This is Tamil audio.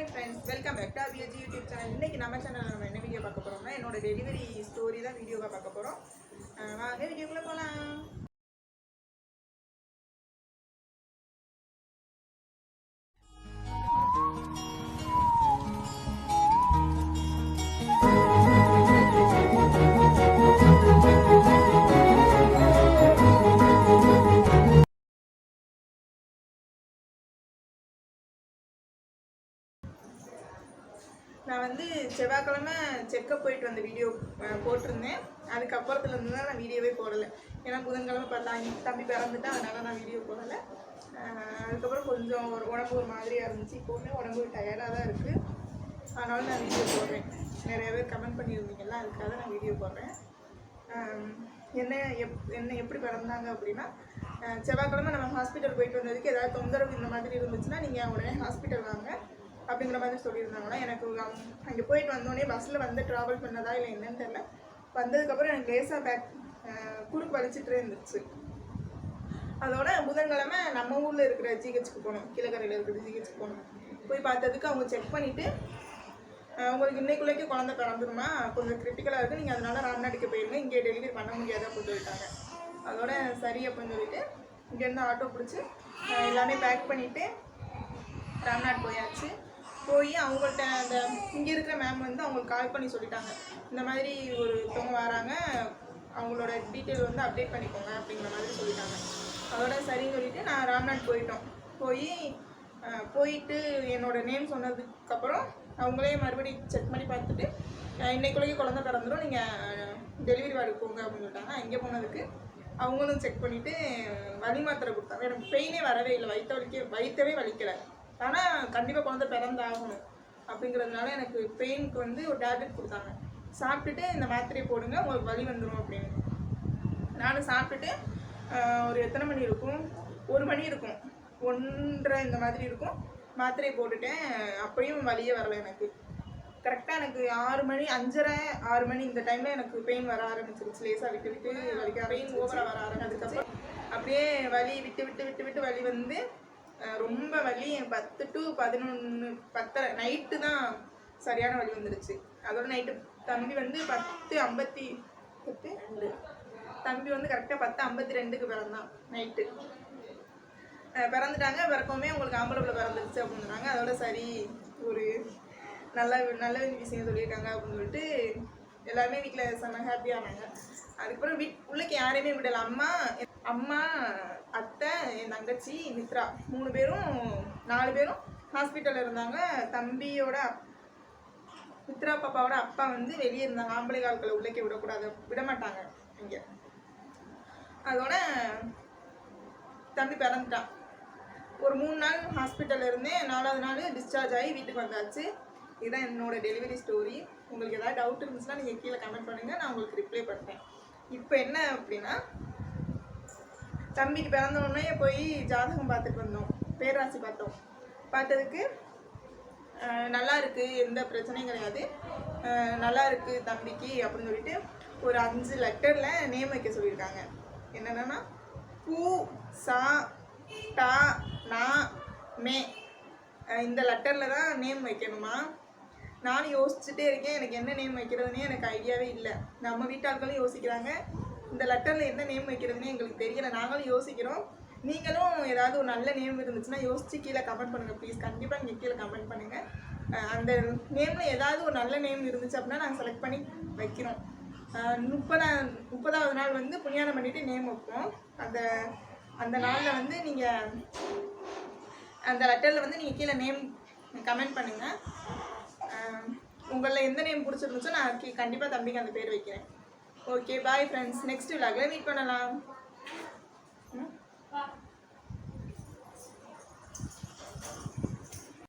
Hi friends welcome back to Abhiyaji YouTube channel இன்னைக்கு நம்ம சேனலில் நம்ம என்ன வீடியோ பார்க்க போகிறோம்னா என்னோட டெலிவரி ஸ்டோரி தான் வீடியோவாக பார்க்க போகிறோம் வாங்க வீடியோக்குள்ளே போகலாம் நான் வந்து செவ்வாய்க்கிழமை செக்கப் போயிட்டு வந்த வீடியோ போட்டிருந்தேன். அதுக்கப்புறத்துல இருந்து தான் நான் வீடியோவே போடலை. ஏன்னா புதன்கிழமை பார்த்தா தம்பி பிறந்துட்டு அதனால நான் வீடியோ போடலை. அதுக்கப்புறம் கொஞ்சம் ஒரு உடம்பு ஒரு மாதிரியாக இருந்துச்சு. இப்போவுமே உடம்பு டயர்டாக தான் இருக்குது அதனால நான் வீடியோ போடுறேன். நிறைய பேர் கமெண்ட் பண்ணியிருந்தீங்கல்ல அதுக்காக நான் வீடியோ போடுறேன். என்ன எப் என்ன எப்படி பிறந்தாங்க அப்படின்னா செவ்வாய்க்கிழமை நம்ம ஹாஸ்பிட்டல் போயிட்டு வந்ததுக்கு ஏதாவது தொந்தரவு இந்த மாதிரி இருந்துச்சுன்னா நீங்கள் உடனே ஹாஸ்பிட்டல் வாங்க. அப்படிங்கிற மாதிரி சொல்லியிருந்தாங்கன்னா எனக்கு அங்கே போயிட்டு வந்தோடனே பஸ்ஸில் வந்து ட்ராவல் பண்ணதா இல்லை என்னன்னு தெரில வந்ததுக்கப்புறம் எனக்கு லேசாக பேக் குறுக்கு வலிச்சிட்டு இருந்துச்சு. அதோட புதன்கிழமை நம்ம ஊரில் இருக்கிற ஜிஹெச்சுக்கு போனோம். கீழக்கரையில் இருக்கிற ஜிஹெச்சுக்கு போனோம். போய் பார்த்ததுக்கு அவங்க செக் பண்ணிவிட்டு உங்களுக்கு இன்னைக்குள்ளேக்கு குழந்தை பிறந்துருமா கொஞ்சம் கிரிட்டிக்கலாக இருக்குது நீங்கள் அதனால் ரன் அடிக்க போயிருங்க. இங்கே டெலிவரி பண்ண முடியாது அப்படின்னு சொல்லிட்டாங்க அதோட சரி அப்படின்னு சொல்லிட்டு இங்கேருந்து ஆட்டோ பிடிச்சி எல்லாமே பேக் பண்ணிவிட்டு ராம்நாட் போயாச்சு. போய் அவங்கள்ட்ட அந்த இங்கே இருக்கிற மேம் வந்து அவங்களுக்கு கால் பண்ணி சொல்லிட்டாங்க. இந்த மாதிரி ஒருத்தவங்க வராங்க. அவங்களோட டீட்டெயில் வந்து அப்டேட் பண்ணிக்கோங்க அப்படிங்கிற மாதிரி சொல்லிட்டாங்க. அதோட சரின்னு சொல்லிட்டு நான் ராம்நாட் போயிட்டோம். போய் போயிட்டு என்னோடய நேம் சொன்னதுக்கப்புறம் அவங்களே மறுபடியும் செக் பண்ணி பார்த்துட்டு இன்னைக்குள்ளேயே குழந்தை பிறந்துடும் நீங்கள் டெலிவரி வார்டுக்கு போங்க அப்படின்னு சொல்லிட்டாங்க. அங்கே போனதுக்கு அவங்களும் செக் பண்ணிவிட்டு வலி மாத்திரை கொடுத்தாங்க. எனக்கு பெயினே வரவே இல்லை. வயிற்று வலிக்க வயிற்றவே வலிக்கலை. ஆனால் கண்டிப்பாக குழந்தை பிறந்தாகணும். அப்படிங்கிறதுனால எனக்கு பெயினுக்கு வந்து ஒரு டேப்லெட் கொடுத்தாங்க. சாப்பிட்டுட்டு இந்த மாத்திரையை போடுங்க உங்களுக்கு வலி வந்துடும் அப்படின்னு. நானும் சாப்பிட்டுட்டு ஒரு எத்தனை மணி இருக்கும்? ஒரு மணி இருக்கும். ஒன்றரை இந்த மாதிரி இருக்கும். மாத்திரையை போட்டுட்டேன். அப்பயும் வலியே வரல எனக்கு. கரெக்டாக எனக்கு ஆறு மணி அஞ்சரை ஆறு மணி இந்த டைமில் எனக்கு பெயின் வர ஆரம்பிச்சிருச்சு. லேசாக விட்டு விட்டு வலிக்க பெயின் ஓவராக வர ஆரம்பிச்சதுக்கப்புறம் அப்படியே வலி விட்டு விட்டு விட்டு விட்டு வலி வந்து ரொம்ப வலி. பத்து டு பதினொன்று பத்தரை. நைட்டு தான் சரியான வலி வந்துருச்சு. அதோட நைட்டு தம்பி வந்து பத்து ஐம்பத்தி பத்து தம்பி வந்து கரெக்டாக பத்து ஐம்பத்தி ரெண்டுக்கு பிறந்தான் நைட்டு பிறந்துட்டாங்க. பிறக்கவுமே உங்களுக்கு ஆம்பளை பிள்ளை பிறந்துருச்சு அப்படின்னு சொன்னாங்க அதோட சரி ஒரு நல்ல நல்ல விஷயம் சொல்லியிருக்காங்க அப்படின்னு சொல்லிட்டு எல்லாருமே வீட்டில் செம்ம ஹாப்பியானாங்க அதுக்கப்புறம் வீட் உள்ளக்கு யாரையுமே விடல. அம்மா அம்மா அத்தை என் தங்கச்சி மித்ரா. மூணு பேரும் நாலு பேரும் ஹாஸ்பிட்டலில் இருந்தாங்க. தம்பியோட மித்ரா பாப்பாவோட அப்பா வந்து வெளியே இருந்தாங்க. ஆம்பளை கால்களை உள்ளே விடக்கூடாது. விட மாட்டாங்க இங்கே. அதோட தம்பி பிறந்துட்டான். ஒரு மூணு நாள் ஹாஸ்பிட்டலில் இருந்தேன் நாலாவது நாள் டிஸ்சார்ஜ் ஆகி வீட்டுக்கு வந்தாச்சு. இதுதான் என்னோட டெலிவரி ஸ்டோரி உங்களுக்கு ஏதாவது டவுட் இருந்துச்சுன்னா நீங்கள் கீழே கமெண்ட் பண்ணுங்கள் நான் உங்களுக்கு ரிப்ளை பண்ணுறேன் இப்போ என்ன அப்படின்னா தம்பிக்கு பிறந்த உடனே போய் ஜாதகம் பார்த்துட்டு வந்தோம். பேராசி பார்த்தோம். பார்த்ததுக்கு நல்லா இருக்குது எந்த பிரச்சனையும் கிடையாது. நல்லா இருக்குது தம்பிக்கு அப்படின்னு சொல்லிட்டு ஒரு அஞ்சு லெட்டரில் நேம் வைக்க சொல்லியிருக்காங்க. என்னென்னா பூ சா டா நா மே. இந்த லெட்டரில் தான் நேம் வைக்கணுமா? நானும் யோசிச்சுட்டே இருக்கேன். எனக்கு என்ன நேம் வைக்கிறதுனே எனக்கு ஐடியாவே இல்லை. நம்ம வீட்டாட்களும் யோசிக்கிறாங்க. இந்த லெட்டரில் என்ன நேம் வைக்கிறதுன்னு எங்களுக்கு தெரியல. நாங்களும் யோசிக்கிறோம். நீங்களும் ஏதாவது ஒரு நல்ல நேம் இருந்துச்சுன்னா யோசிச்சு கீழே கமெண்ட் பண்ணுங்கள் ப்ளீஸ் கண்டிப்பாக நீங்கள் கீழே கமெண்ட் பண்ணுங்கள் அந்த நேமில் ஏதாவது ஒரு நல்ல நேம் இருந்துச்சு அப்படின்னா நாங்கள் செலக்ட் பண்ணி வைக்கிறோம். முப்பதா முப்பதாவது நாள் வந்து புண்ணியானம் பண்ணிவிட்டு நேம் வைப்போம். அந்த அந்த நாளில் வந்து நீங்கள் அந்த லெட்டரில் வந்து நீங்கள் கீழே நேம் கமெண்ட் பண்ணுங்கள் உங்களில் எந்த நேம் பிடிச்சிருந்துச்சோ நான் கீ கண்டிப்பாக தம்பிக்கு அந்த பேர் வைக்கிறேன். ஓகே பாய் ஃப்ரெண்ட்ஸ் நெக்ஸ்ட் விலாகில் மீட் பண்ணலாம் ம்?